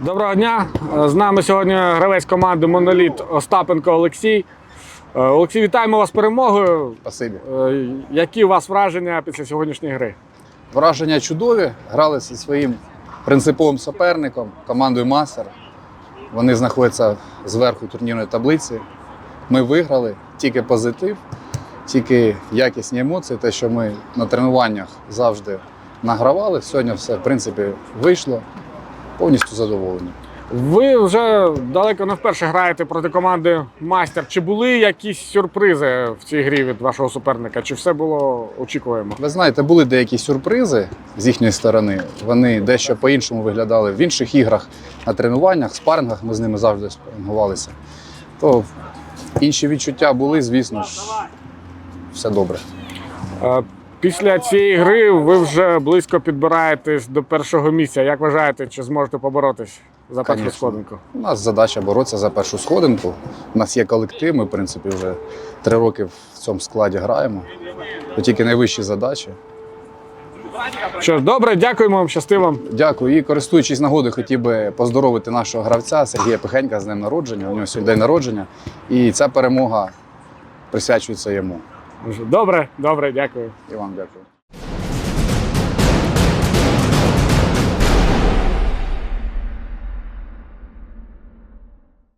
Доброго дня. З нами сьогодні гравець команди Моноліт Остапенко Олексій. Е, Олексій, вітаємо вас з перемогою. Спасибі. Е, Які у вас враження після сьогоднішньої гри? Враження чудові. Грали зі своїм принциповим суперником, командою Мастер. Вони знаходяться зверху турнірної таблиці. Ми виграли тільки позитив, тільки якісні емоції, те, що ми на тренуваннях завжди награвали. Сьогодні все, в принципі, вийшло. Повністю задоволені. Ви вже далеко не вперше граєте проти команди Майстер. Чи були якісь сюрпризи в цій грі від вашого суперника? Чи все було очікуємо? Ви знаєте, були деякі сюрпризи з їхньої сторони. Вони дещо по-іншому виглядали в інших іграх на тренуваннях, спарингах. Ми з ними завжди спарингувалися. То інші відчуття були, звісно ж, все добре. Після цієї гри ви вже близько підбираєтесь до першого місця. Як вважаєте, чи зможете поборотись за першу Конечно. сходинку? У нас задача боротися за першу сходинку. У нас є колектив, ми, в принципі, вже три роки в цьому складі граємо. То тільки найвищі задачі. Що ж, добре, дякуємо вам, щасти вам. Дякую. І користуючись нагодою, хотів би поздоровити нашого гравця Сергія Пихенька з днем народження. У нього сьогодні день народження. І ця перемога присвячується йому. Добре, добре, дякую. І вам дякую.